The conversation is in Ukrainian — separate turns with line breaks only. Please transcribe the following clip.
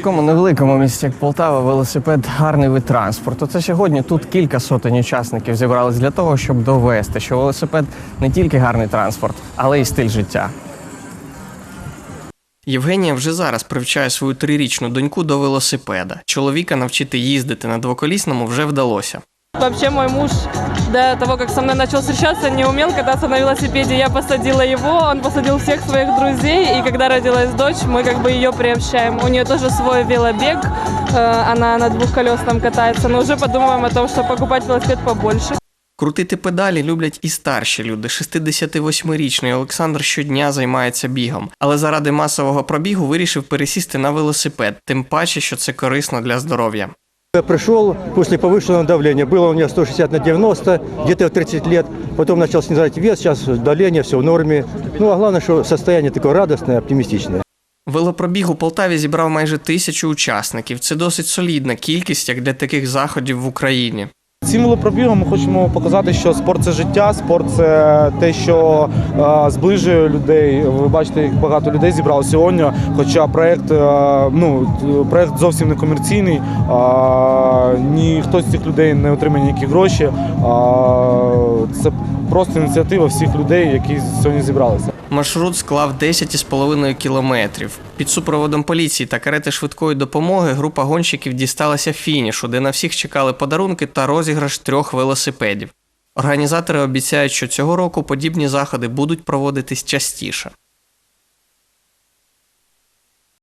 такому невеликому місті, як Полтава, велосипед гарний вид транспорту. Це сьогодні тут кілька сотень учасників зібрались для того, щоб довести, що велосипед не тільки гарний транспорт, але й стиль життя. Євгенія вже зараз привчає свою трирічну доньку до велосипеда. Чоловіка навчити їздити на двоколісному вже вдалося.
Вообще мой муж до того, как со мной начал встречаться, не умел кататься на велосипеде. Я посадила его, он посадил всех своих друзей, и когда родилась дочь, мы как бы ее приобщаем. У нее тоже свой велобег, э, она на двухколесном катается, но уже подумываем о том, чтобы покупать велосипед побольше.
Крутити педалі люблять і старші люди. 68-річний Олександр щодня займається бігом, але заради масового пробігу вирішив пересісти на велосипед, тим паче, що це корисно для здоров'я.
Я пришел после повышенного давления. Было у меня 160 на 90, где-то в 30 лет. Потом начал снижать вес, сейчас давление, все в норме. Ну, а главное, что состояние такое радостное, оптимистичное.
Велопробіг у Полтаві зібрав майже тисячу учасників. Це досить солідна кількість як для таких заходів в Україні.
Цим велопробігом ми хочемо показати, що спорт це життя, спорт це те, що е, зближує людей. Ви бачите, як багато людей зібрало сьогодні. Хоча проект, е, ну, зовсім не комерційний, е, ніхто з цих людей не отримає ніякі гроші. Е, це просто ініціатива всіх людей, які сьогодні зібралися.
Маршрут склав 10,5 кілометрів. Під супроводом поліції та карети швидкої допомоги група гонщиків дісталася фінішу, де на всіх чекали подарунки та розіграш трьох велосипедів. Організатори обіцяють, що цього року подібні заходи будуть проводитись частіше.